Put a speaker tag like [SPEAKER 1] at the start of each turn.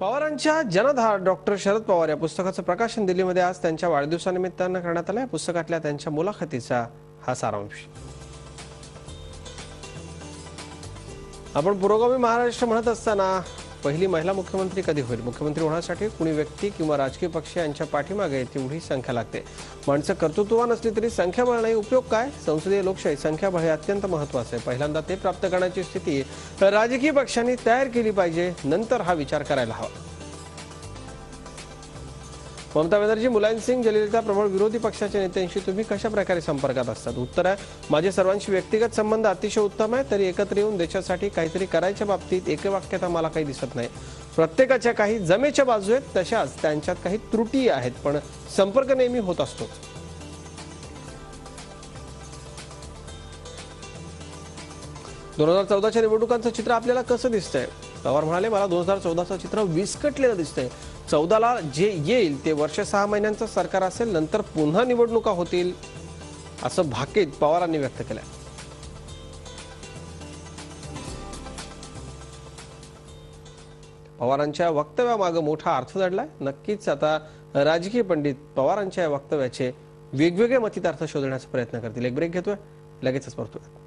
[SPEAKER 1] पवारांच्या जनधार डॉक्टर शरद पवार या पुस्तकाचं प्रकाशन दिल्लीमध्ये आज त्यांच्या वाढदिवसानिमित्तानं करण्यात आलं या पुस्तकातल्या त्यांच्या मुलाखतीचा हा सारांश. आपण पुरोगामी महाराष्ट्र म्हणत असताना पहिली महिला मुख्यमंत्री कधी होईल? मुख्यमंत्री होण्यासाठी कुणी व्यक्ती किंवा राजकीय पक्ष यांच्या पाठीमागे तेवढी संख्या लागते. माणसं कर्तृत्ववान असली तरी संख्याबळ नाही उपयोग काय? संसदीय लोकशाही संख्याबळ हे अत्यंत महत्वाचं आहे. पहिल्यांदा ते प्राप्त करण्याची स्थिती राजकीय पक्षांनी तयार केली पाहिजे. नंतर हा विचार करायला हवा. ममता बॅनर्जी मुलायमसिंग सिंग प्रबळ विरोधी पक्षाच्या नेत्यांशी तुम्ही कशा प्रकारे संपर्कात असतात? उत्तर आहे माझे सर्वांशी व्यक्तिगत संबंध अतिशय उत्तम आहे तरी एकत्र येऊन देशासाठी काहीतरी करायच्या बाबतीत एकवाक्यता मला काही दिसत नाही. प्रत्येकाच्या काही जमेच्या बाजू आहेत तशाच त्यांच्यात काही त्रुटी आहेत पण संपर्क नेहमी होत असतो. दोन हजार चौदाच्या निवडणुकांचं चित्र आपल्याला कसं दिसतंय? पवार म्हणाले मला दोन हजार चौदाचं चित्र विस्कटलेलं दिसतंय. चौदाला जे येईल ते वर्ष सहा महिन्यांचं सरकार असेल नंतर पुन्हा निवडणुका होतील. असं भाकीत पवारांनी व्यक्त केलं पवारांच्या वक्तव्यामागं मोठा अर्थ दडलाय. नक्कीच आता राजकीय पंडित पवारांच्या या वक्तव्याचे वेगवेगळे मतितार्थ शोधण्याचा प्रयत्न करतील. एक ब्रेक घेतोय लगेचच परतूया